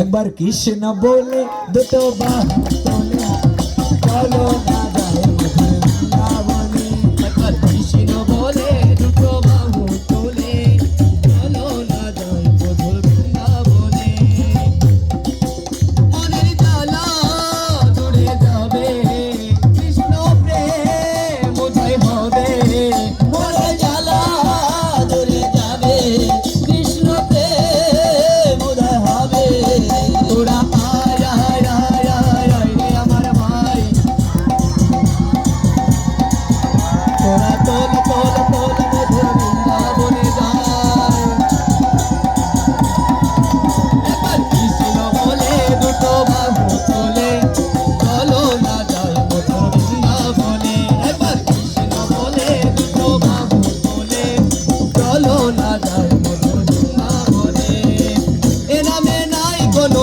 একবার কৃষ্ণ বলে দুটো বাহু চলো না যায় একবার কৃষ্ণ বলে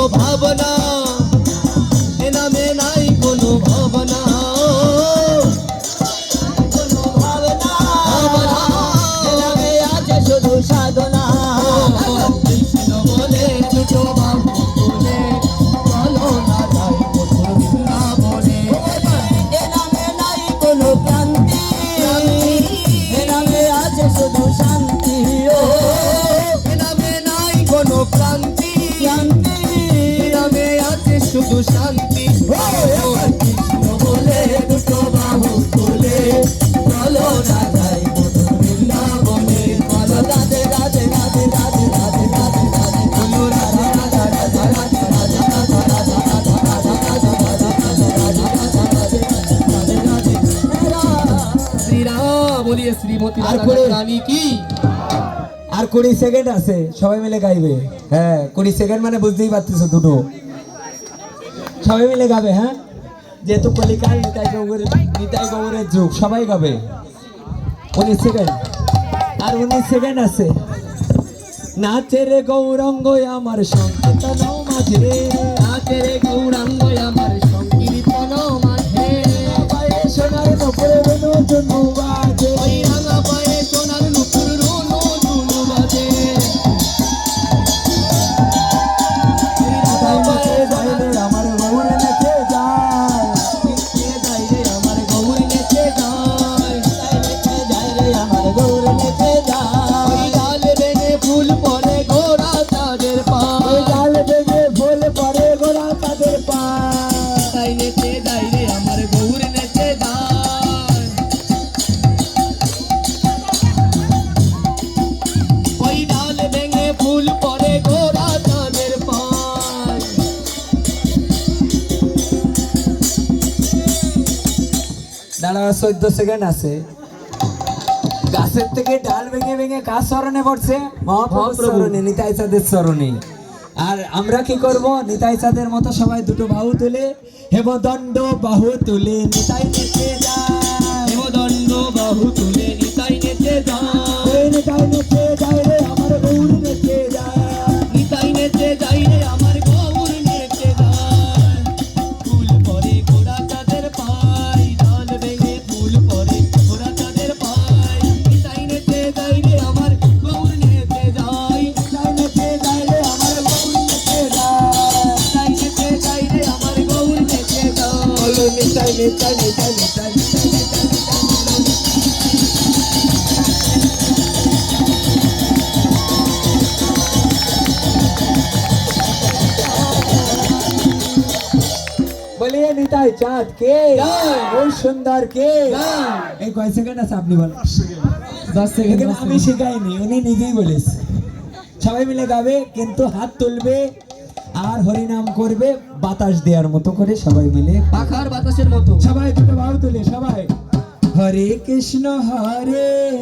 ভাবনা শুধু শান্তি। কৃষ্ণ বলে দুটো বাহু তুলে চলো না যাই বৃন্দাবনে বলো রাধে রাধে রাধে রাধে রাধে রাধে রাধে বলো রাধে রাধে রাধে রাধে রাধে রাধে রাধে রাধে রাধে শ্রীরাম বলিয়ে শ্রীমতী রানী কি? আর কুড়ি সেকেন্ড আছে সবাই মিলে গাইবে। হ্যাঁ কুড়ি সেকেন্ড মানে বুঝতেই পারতেছো দুটো। সবাই মিলে গাবে হ্যাঁ? যেহেতু কলিকাল নিতাই গৌরের নিতাই গৌরের যুগ, সবাই গাবে। উনিশ সেকেন্ড আর উনিশ সেকেন্ড আছে। নাচে রে গৌরঙ্গ আমার সঙ্গে মাঝে। নাচে রে গৌরাঙ্গ আমার সংকীর্তন দাঁড়া চোদ্দ সেকেন্ড আছে। গাছের থেকে ডাল ভেঙে ভেঙে কার স্মরণে পড়ছে? মহাপ্রভুর মহাপ্রভু। স্মরণে নিতাই চাঁদের স্মরণে। আর আমরা কি করব? নিতাই চাঁদের মতো সবাই দুটো বাহু তুলে হেমদণ্ড বাহু তুলে নিতাই चले चले चले चले चले बलिए निताई चाँद के बहुत सुंदर के এই কয় সেকেন্ড আছে আপনি বলেন দশ সেকেন্ড আমি শেখাইনি উনি নিজেই বলেছে সবাই মিলে গাবে কিন্তু হাত তুলবে আর হরিনাম করবে বাতাস দেওয়ার মতো করে সবাই মিলে। পাখার বাতাসের মতো। সবাই দুটো ভাব তুলে সবাই। হরে কৃষ্ণ হরে।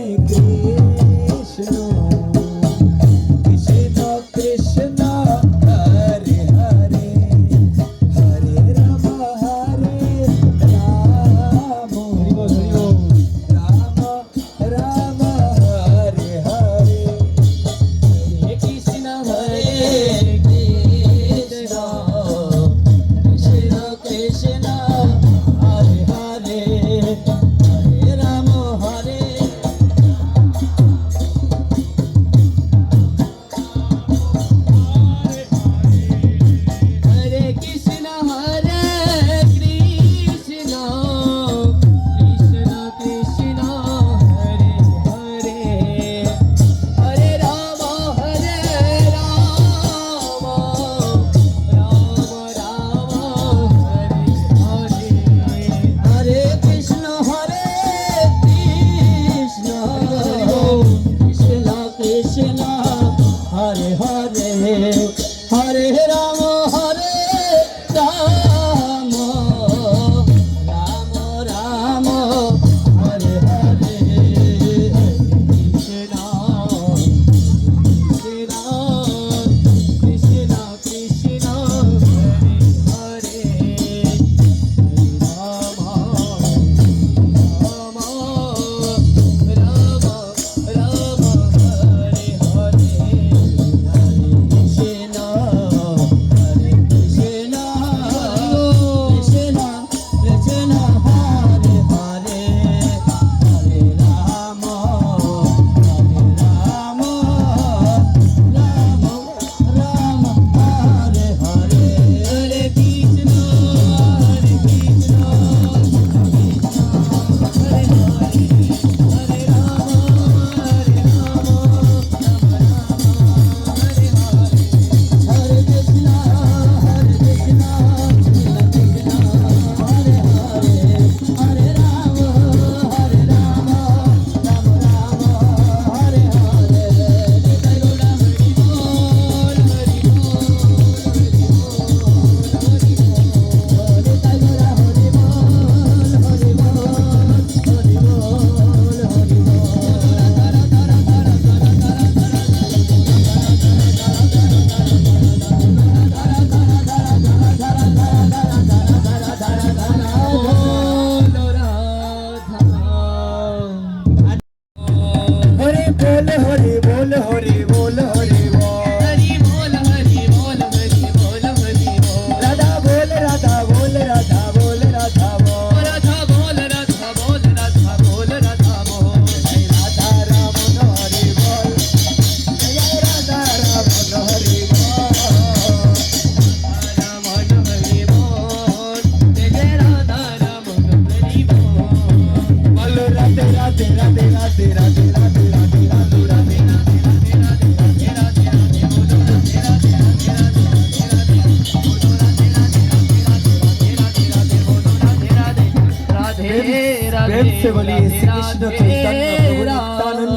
প্রেম সে শ্রীকৃষ্ণ চৈতন্য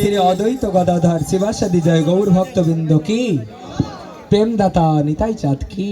শ্রী অদ্বৈত গদাধর শিবাসাদি জয় গৌর ভক্তবৃন্দ কি? প্রেমদাতা নিতাই চাঁদ কি?